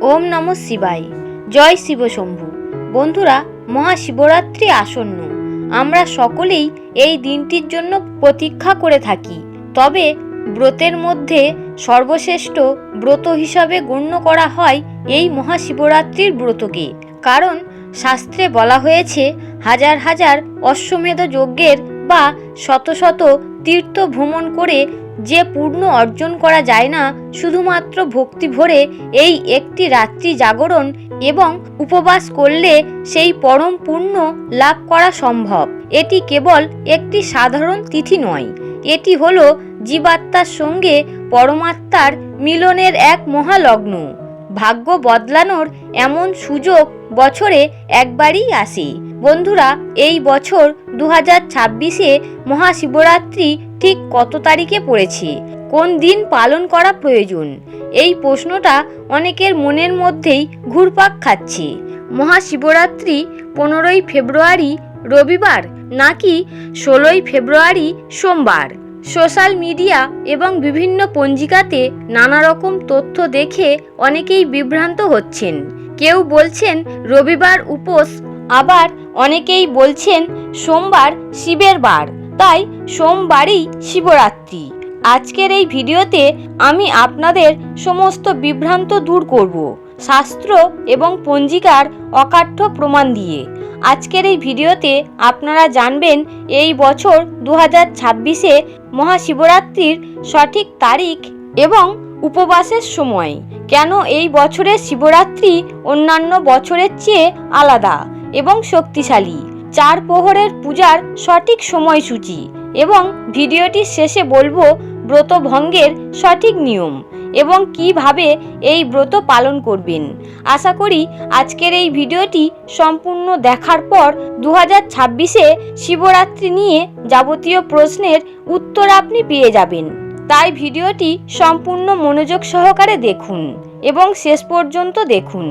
ওম নম শিবায়। জয় শিবশম্ভু বন্ধুরা, মহাশিবরাত্রি আসন্ন। আমরা সকলেই এই দিনটির জন্য প্রতীক্ষা করে থাকি। তবে ব্রতের মধ্যে সর্বশ্রেষ্ঠ ব্রত হিসাবে গণ্য করা হয় এই মহাশিবরাত্রির ব্রতকে। কারণ শাস্ত্রে বলা হয়েছে, হাজার হাজার অশ্বমেধ যজ্ঞের বা শত শত তীর্থ ভ্রমণ করে যে পূর্ণ অর্জন করা যায় না, শুধুমাত্র ভক্তি ভরে এই একটি রাত্রি জাগরণ এবং উপবাস করলে সেই পরম পুণ্য লাভ করা সম্ভব। এটি কেবল একটি সাধারণ তিথি নয়, এটি হল জীবাত্মার সঙ্গে পরমাত্মার মিলনের এক মহালগ্ন। ভাগ্য বদলানোর এমন সুযোগ বছরে একবারই আসে। বন্ধুরা, এই বছর দু হাজার ছাব্বিশে মহাশিবরাত্রি ঠিক কত তারিখে পড়েছে? কোন দিন পালন করা প্রয়োজন? এই প্রশ্নটা অনেকের মনের মধ্যেই ঘুরপাক খাচ্ছে। মহাশিবরাত্রি পনেরোই ফেব্রুয়ারি রবিবার নাকি ষোলোই ফেব্রুয়ারি সোমবার? সোশ্যাল মিডিয়া এবং বিভিন্ন পঞ্জিকাতে নানা রকম তথ্য দেখে অনেকেই বিভ্রান্ত হচ্ছেন। কেউ বলছেন রবিবার উপোস, আবার অনেকেই বলছেন সোমবার শিবের বার, তাই সোমবারই শিবরাত্রি। আজকের এই ভিডিওতে আমি আপনাদের সমস্ত বিভ্রান্ত দূর করব, শাস্ত্র এবং পঞ্জিকার অকাঠ্য প্রমাণ দিয়ে। আজকের এই ভিডিওতে আপনারা জানবেন এই বছর দু হাজার ছাব্বিশে মহাশিবরাত্রির সঠিক তারিখ এবং উপবাসের সময়। কেন এই বছরের শিবরাত্রি অন্যান্য বছরের চেয়ে আলাদা এবং শক্তিশালী? চার প্রহরের পূজার সঠিক সময়সূচি এবং ভিডিওটির শেষে বলব ব্রত ভঙ্গের সঠিক নিয়ম এবং কীভাবে এই ব্রত পালন করবেন। আশা করি আজকের এই ভিডিওটি সম্পূর্ণ দেখার পর দু হাজার শিবরাত্রি নিয়ে যাবতীয় প্রশ্নের উত্তর আপনি পেয়ে যাবেন। তাই ভিডিওটি সম্পূর্ণ মনোযোগ সহকারে দেখুন এবং শেষ পর্যন্ত দেখুন।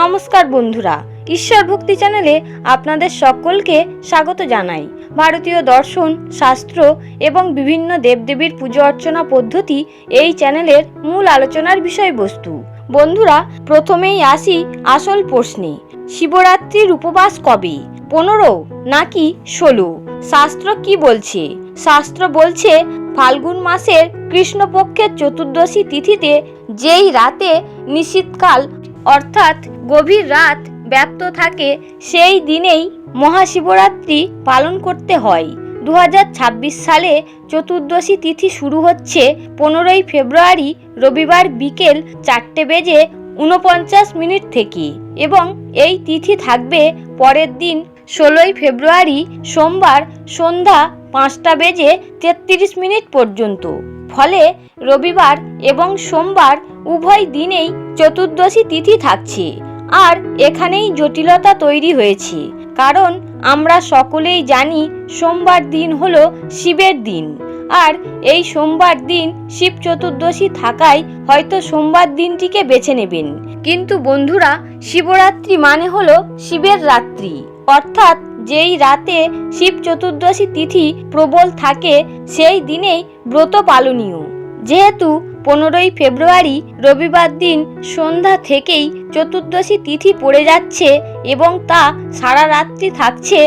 নমস্কার বন্ধুরা, ঈশ্বর ভক্তি চ্যানেলে আপনাদের সকলকে স্বাগত জানাই। ভারতীয় দর্শন, শাস্ত্র এবং বিভিন্ন দেবদেবীর পুজো অর্চনা পদ্ধতি এই চ্যানেলের মূল আলোচনার বিষয়বস্তু। বন্ধুরা, প্রথমেই আসি আসল প্রশ্নে, শিবরাত্রির উপবাস কবে? পনেরো নাকি ষোলো? শাস্ত্র কি বলছে? শাস্ত্র বলছে ফাল্গুন মাসের কৃষ্ণপক্ষের চতুর্দশী তিথিতে যেই রাতে নিশীতকাল, অর্থাৎ গভীর রাত ব্যপ্ত থাকে, সেই দিনেই মহাশিবরাত্রি পালন করতে হয়। দু হাজার ছাব্বিশ সালে চতুর্দশী তিথি শুরু হচ্ছে পনেরোই ফেব্রুয়ারি রবিবার বিকেল চারটে বেজে উনপঞ্চাশ মিনিট থেকে এবং এই তিথি থাকবে পরের দিন ষোলোই ফেব্রুয়ারি সোমবার সন্ধ্যা পাঁচটা বেজে তেত্রিশ মিনিট পর্যন্ত। ফলে রবিবার এবং সোমবার উভয় দিনেই চতুর্দশী তিথি থাকছে। আর এখানেই জটিলতা তৈরি হয়েছে। কারণ আমরা সকলেই জানি সোমবার দিন হলো শিবের দিন। আর এই সোমবার দিন শিব চতুর্দশী থাকায় হয়তো সোমবার দিনটিকে বেছে নেবেন। কিন্তু বন্ধুরা, শিবরাত্রি মানে হলো শিবের রাত্রি। অর্থাৎ যেই রাতে শিব চতুর্দশী তিথি প্রবল থাকে, সেই দিনেই ব্রত পালনীয়। যেহেতু পনেরোই ফেব্রুয়ারি রবিবার দিন সন্ধ্যা থেকেই চতুর্দশী তিথি পড়ে যাচ্ছে এবং তা সারা রাত্রি থাকছে,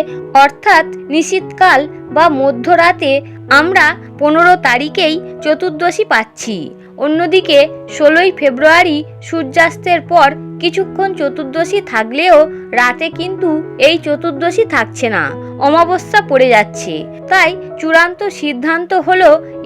অর্থাৎ নিশীতকাল বা মধ্যরাতে আমরা পনেরো তারিখেই চতুর্দশী পাচ্ছি। অন্যদিকে, ষোলোই ফেব্রুয়ারি সূর্যাস্তের পর কিছুক্ষণ চতুর্দশী থাকলেও রাতে কিন্তু এই চতুর্দশী থাকছে না, অমাবস্যা পড়ে যাচ্ছে। তাই চূড়ান্ত সিদ্ধান্ত হল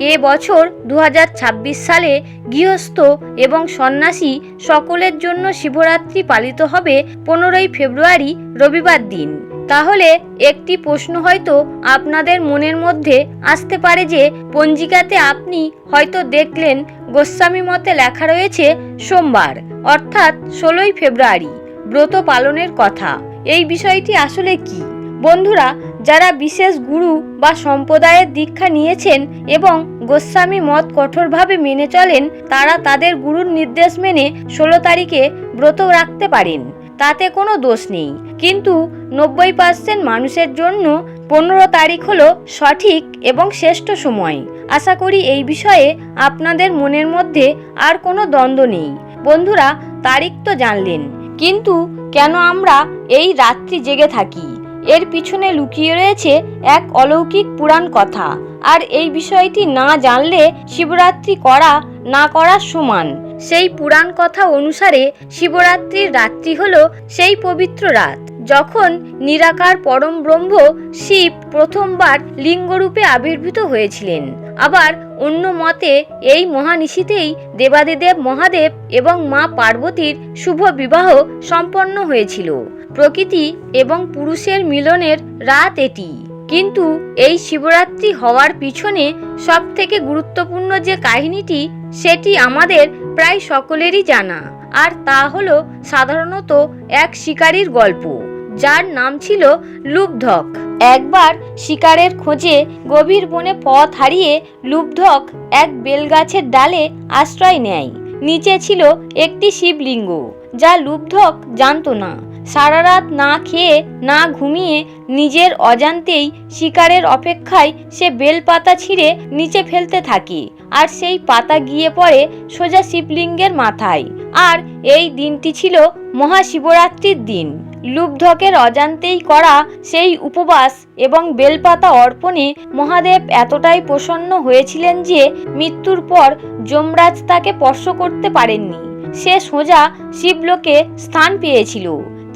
এ বছর দু হাজার ছাব্বিশ সালে গৃহস্থ এবং সন্ন্যাসী সকলের জন্য শিবরাত্রি পালিত হবে পনেরোই ফেব্রুয়ারি রবিবার দিন। তাহলে একটি প্রশ্ন হয়তো আপনাদের মনের মধ্যে আসতে পারে যে, পঞ্জিকাতে আপনি হয়তো দেখলেন গোস্বামী মতে লেখা রয়েছে সোমবার, অর্থাৎ ষোলোই ফেব্রুয়ারি, ব্রত পালনের কথা। এই বিষয়টি আসলে কি? বন্ধুরা, যারা বিশেষ গুরু বা সম্প্রদায়ের দীক্ষা নিয়েছেন এবং গোস্বামী মত কঠোরভাবে মেনে চলেন, তারা তাদের গুরুর নির্দেশ মেনে ষোলো তারিখে ব্রত রাখতে পারেন। তাতে কোনো দোষ নেই। কিন্তু নব্বই পার্সেন্ট মানুষের জন্য পনেরো তারিখ হলো সঠিক এবং শ্রেষ্ঠ সময়। আশা করি এই বিষয়ে আপনাদের মনের মধ্যে আর কোনো দ্বন্দ্ব নেই। বন্ধুরা, তারিখ তো জানলেন। কিন্তু কেন আমরা এই রাত্রি জেগে থাকি? এর পিছনে লুকিয়ে রয়েছে এক অলৌকিক পুরাণ কথা। আর এই বিষয়টি না জানলে শিবরাত্রি করা, না করার সমান। সেই পুরাণ কথা অনুসারে শিবরাত্রির রাত্রি হলো সেই পবিত্র রাত। যখন নিরাকার পরম ব্রহ্ম শিব প্রথমবার লিঙ্গরূপে আবির্ভূত হয়েছিলেন। আবার অন্য মতে এই মহানিশীতেই দেবাদিদেব মহাদেব এবং মা পার্বতীর শুভ বিবাহ সম্পন্ন হয়েছিল। প্রকৃতি এবং পুরুষের মিলনের রাত এটি। কিন্তু এই শিবরাত্রি হওয়ার পিছনে সব থেকে গুরুত্বপূর্ণ যে কাহিনীটি, সেটি আমাদের প্রায় সকলেরই জানা। আর তা হলো সাধারণত এক শিকারীর গল্প। যার নাম ছিল লুপধক একবার শিকারের খোঁজে গভীর বনে পথ হারিয়ে লুপধক এক বেলগাছের ডালে আশ্রয় নেয়। নিচে ছিল একটি শিবলিঙ্গ, যা লুপধক জানত না। সারা রাত না খেয়ে, না ঘুমিয়ে নিজের অজান্তেই শিকারের অপেক্ষায় সে বেলপাতা ছিঁড়ে নিচে ফেলতে থাকে। আর সেই পাতা গিয়ে পড়ে সোজা শিবলিঙ্গের মাথায়। আর এই দিনটি ছিল মহাশিবরাত্রির দিন। লুব্ধকের অজান্তেই করা সেই উপবাস এবং বেলপাতা অর্পণে মহাদেব এতটাই প্রসন্ন হয়েছিলেন যে মৃত্যুর পর যমরাজ তাকে স্পর্শ করতে পারেননি। সে সোজা শিবলোকে স্থান পেয়েছিল।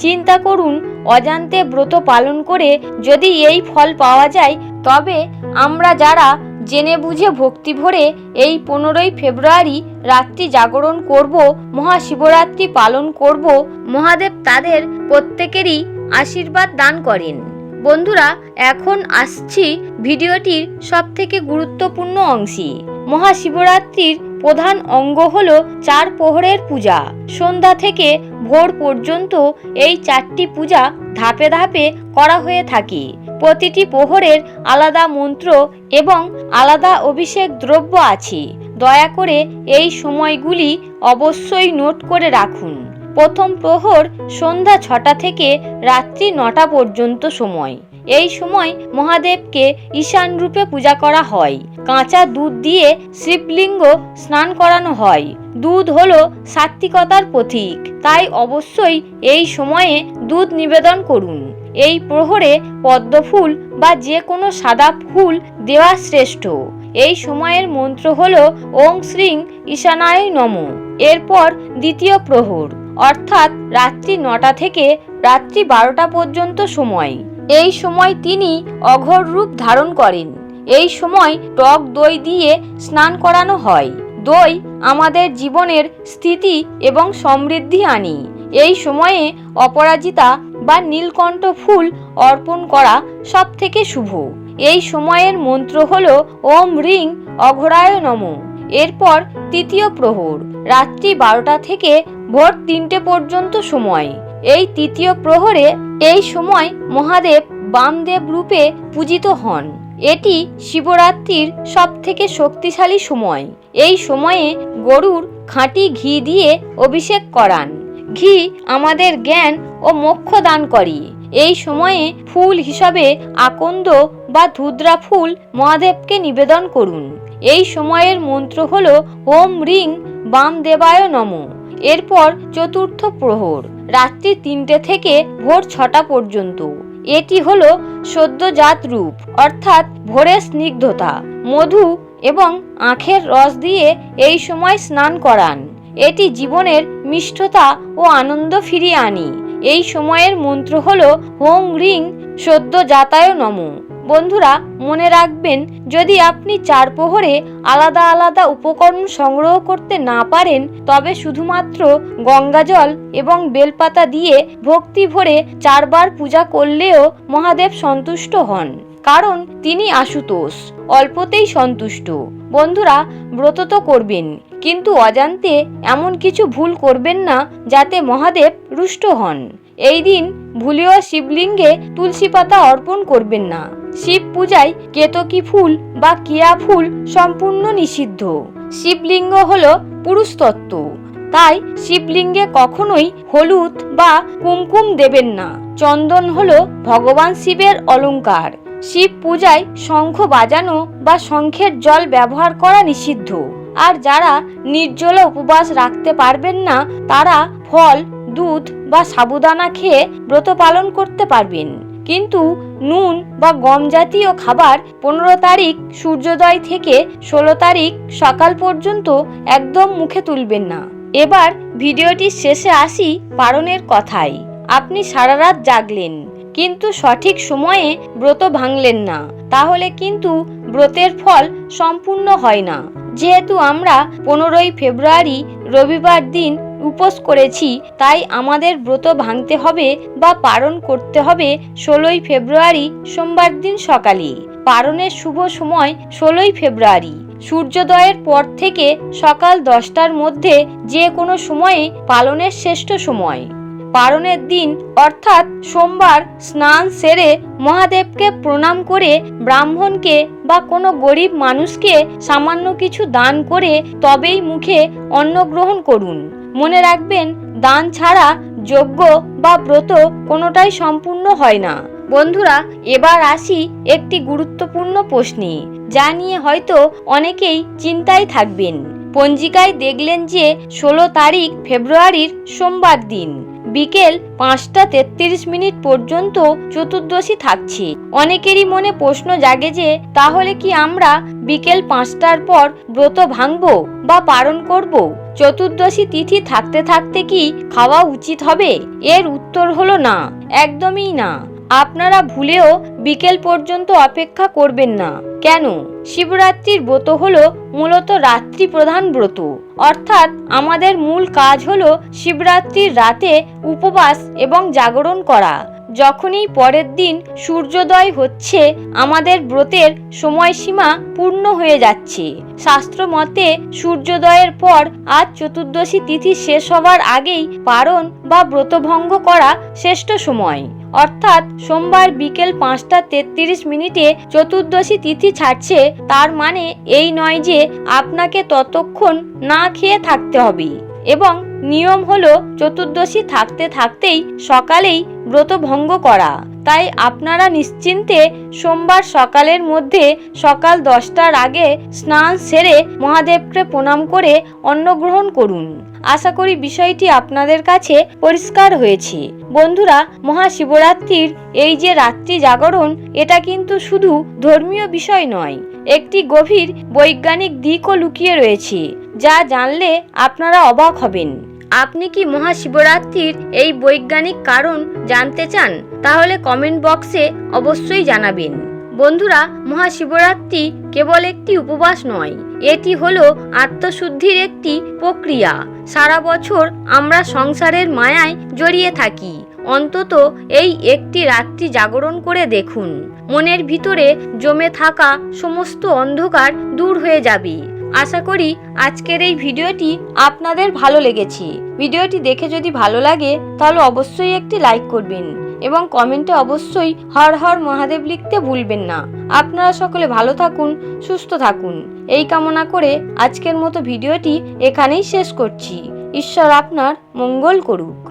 চিন্তা করুন, অজান্তে ব্রত পালন করে যদি এই ফল পাওয়া যায়, তবে আমরা যারা জেনে বুঝে ভক্তি ভরে এই পনেরোই ফেব্রুয়ারি রাত্রি জাগরণ করব, মহাশিবরাত্রি পালন করব, মহাদেব তাদের প্রত্যেকেরই আশীর্বাদ দান করেন। বন্ধুরা, এখন আসছি ভিডিওটির সব থেকে গুরুত্বপূর্ণ অংশে। মহাশিবরাত্রির প্রধান অঙ্গ হল চার প্রহরের পূজা। সন্ধ্যা থেকে ভোর পর্যন্ত এই চারটি পূজা ধাপে ধাপে করা হয়ে থাকে। প্রতিটি প্রহরের আলাদা মন্ত্র এবং আলাদা অভিষেক দ্রব্য আছে। দয়া করে এই সময়গুলি অবশ্যই নোট করে রাখুন। প্রথম প্রহর সন্ধ্যা ছটা থেকে রাত্রি নটা পর্যন্ত সময়। এই সময় মহাদেবকে ঈশান রূপে পূজা করা হয়। কাঁচা দুধ দিয়ে শিবলিঙ্গ স্নান করানো হয়। দুধ হলো সাত্বিকতার প্রতীক। তাই অবশ্যই এই সময়ে দুধ নিবেদন করুন। এই প্রহরে পদ্মফুল বা যে কোনো সাদা ফুল দেওয়া শ্রেষ্ঠ। এই সময়ের মন্ত্র হল ওং শ্রীং ঈশানায় নম। এরপর দ্বিতীয় প্রহর, অর্থাৎ রাত্রি নটা থেকে রাত্রি বারোটা পর্যন্ত সময়। এই সময় তিনি অঘর রূপ ধারণ করেন। এই সময় টক দই দিয়ে স্নান করানো হয়। দই আমাদের জীবনের স্থিতি এবং সমৃদ্ধি আনি। এই সময়ে অপরাজিতা বা নীলকণ্ঠ ফুল অর্পণ করা সব থেকে শুভ। এই সময়ের মন্ত্র হল, ওম রিং অঘরায় নম। এরপর তৃতীয় প্রহর, রাত্রি বারোটা থেকে ভোর তিনটে পর্যন্ত সময়। এই তৃতীয় প্রহরে এই সময় মহাদেব বামদেব রূপে পূজিত হন। এটি শিবরাত্রির সব থেকে শক্তিশালী সময়। এই সময়ে গরুর খাঁটি ঘি দিয়ে অভিষেক করান। ঘি আমাদের জ্ঞান ও মোক্ষ দান করে। এই সময়ে ফুল হিসাবে আকন্দ বা ধুদ্রা ফুল মহাদেবকে নিবেদন করুন। এই সময়ের মন্ত্র হল ওম রিং বাম দেবায় নম। এরপর চতুর্থ প্রহর, রাত্রি তিনটে থেকে ভোর ছটা পর্যন্ত। এটি হল সদ্যজাত রূপ, অর্থাৎ ভোরের স্নিগ্ধতা। মধু এবং আখের রস দিয়ে এই সময় স্নান করান। এটি জীবনের মিষ্টতা ও আনন্দ ফিরিয়ে আনি। এই সময়ের মন্ত্র হল হোং রিং সদ্য যাতায় নম। বন্ধুরা, মনে রাখবেন, যদি আপনি চার প্রহরে আলাদা আলাদা উপকরণ সংগ্রহ করতে না পারেন, তবে শুধুমাত্র গঙ্গাজল এবং বেলপাতা দিয়ে ভক্তি ভরে চারবার পূজা করলেও মহাদেব সন্তুষ্ট হন। কারণ, তিনি আশুতোষ, অল্পতেই সন্তুষ্ট। বন্ধুরা, ব্রত তো করবেন, কিন্তু অজান্তে এমন কিছু ভুল করবেন না, যাতে মহাদেব রুষ্ট হন। এই দিন ভুলেও শিবলিঙ্গে তুলসী পাতা অর্পণ করবেন না। শিব পূজায় কেতকী ফুল বা কিয়া ফুল সম্পূর্ণ নিষিদ্ধ। শিবলিঙ্গ হল পুরুষতত্ত্ব। তাই শিবলিঙ্গে কখনোই হলুদ বা কুমকুম দেবেন না। চন্দন হল ভগবান শিবের অলংকার শিব পূজায় শঙ্খ বাজানো বা শঙ্খের জল ব্যবহার করা নিষিদ্ধ। আর যারা নির্জলা উপবাস রাখতে পারবেন না, তারা ফল দুধ বা সাবুদানা খেয়ে ব্রত পালন করতে পারবেন। কিন্তু নুন বা গম জাতীয় খাবার পনেরো তারিখ সূর্যোদয় থেকে ষোলো তারিখ সকাল পর্যন্ত একদম মুখে তুলবেন না। এবার ভিডিওটির শেষে আসি পারণের কথায়। আপনি সারা রাত জাগলেন, কিন্তু সঠিক সময়ে ব্রত ভাঙলেন না। তাহলে কিন্তু ব্রতের ফল সম্পূর্ণ হয় না। যেহেতু আমরা পনেরোই ফেব্রুয়ারি রবিবার দিন উপোস করেছি, তাই আমাদের ব্রত ভাঙতে হবে বা পালন করতে হবে ষোলোই ফেব্রুয়ারি সোমবার দিন সকালে। পালনের শুভ সময় ষোলোই ফেব্রুয়ারি। সূর্যোদয়ের পর থেকে সকাল দশটার মধ্যে যে কোনো সময়ে পালনের শ্রেষ্ঠ সময়। পালনের দিন, অর্থাৎ সোমবার, স্নান সেরে মহাদেবকে প্রণাম করে ব্রাহ্মণকে বা কোনো গরিব মানুষকে সামান্য কিছু দান করে তবেই মুখে অন্ন গ্রহণ করুন। মনে রাখবেন, দান ছাড়া যজ্ঞ বা ব্রত কোনোটাই সম্পূর্ণ হয় না। বন্ধুরা, এবার আসি একটি গুরুত্বপূর্ণ প্রশ্নে, যা নিয়ে হয়তো অনেকেই চিন্তায় থাকবেন। পঞ্জিকায় দেখলেন যে, ষোলো তারিখ ফেব্রুয়ারির সোমবার দিন। বিকেল পাঁচটা তেত্রিশ মিনিট পর্যন্ত চতুর্দশী থাকছে। অনেকেরই মনে প্রশ্ন জাগে যে, তাহলে কি আমরা বিকেল পাঁচটার পর ব্রত ভাঙব বা পালন করব? চতুর্দশী তিথি থাকতে থাকতে কি খাওয়া উচিত হবে? এর উত্তর হলো না, একদমই না। আপনারা ভুলেও বিকেল পর্যন্ত অপেক্ষা করবেন না। কেন? শিবরাত্রির ব্রত হলো মূলত রাত্রি প্রধান ব্রত। অর্থাৎ আমাদের মূল কাজ হলো শিবরাত্রির রাতে উপবাস এবং জাগরণ করা। যখনই পরের দিন সূর্যোদয় হচ্ছে, আমাদের ব্রতের সময়সীমা পূর্ণ হয়ে যাচ্ছে। শাস্ত্র মতে সূর্যোদয়ের পর আজ চতুর্দশী তিথি শেষ হওয়ার আগেই পারণ বা ব্রতভঙ্গ করা শ্রেষ্ঠ সময়। অর্থাৎ সোমবার বিকেল পাঁচটা তেত্রিশ মিনিটে চতুর্দশী তিথি ছাড়ছে, তার মানে এই নয় যে আপনাকে ততক্ষণ না খেয়ে থাকতে হবে। এবং নিয়ম হলো চতুর্দশী থাকতে থাকতেই সকালেই ব্রত ভঙ্গ করা। তাই আপনারা নিশ্চিন্তে সোমবার সকালের মধ্যে সকাল দশটার আগে স্নান সেরে মহাদেবকে প্রণাম করে অন্নগ্রহণ করুন। আশা করি বিষয়টি আপনাদের কাছে পরিষ্কার হয়েছে। বন্ধুরা, মহাশিবরাত্রির এই যে রাত্রি জাগরণ, এটা কিন্তু শুধু ধর্মীয় বিষয় নয়, একটি গভীর বৈজ্ঞানিক দিকও লুকিয়ে রয়েছে, যা জানলে আপনারা অবাক হবেন। আপনি কি মহাশিবরাত্রির এই বৈজ্ঞানিক কারণ জানতে চান? তাহলে কমেন্ট বক্সে অবশ্যই জানাবেন। বন্ধুরা, মহাশিবরাত্রি কেবল একটি উপবাস নয় এটি হলো আত্মশুদ্ধির একটি প্রক্রিয়া। সারা বছর আমরা সংসারের মায়ায় জড়িয়ে থাকি। অন্তত এই একটি রাত্রি জাগরণ করে দেখুন। মনের ভিতরে জমে থাকা সমস্ত অন্ধকার দূর হয়ে যাবে। আশা করি আজকের এই ভিডিওটি আপনাদের ভালো লেগেছে। ভিডিওটি দেখে যদি ভালো লাগে, তাহলে অবশ্যই একটি লাইক করবেন। এবং কমেন্টে অবশ্যই হর হর মহাদেব লিখতে ভুলবেন না। আপনারা সকলে ভালো থাকুন, সুস্থ থাকুন। এই কামনা করে আজকের মতো ভিডিওটি এখানেই শেষ করছি। ঈশ্বর আপনার মঙ্গল করুক।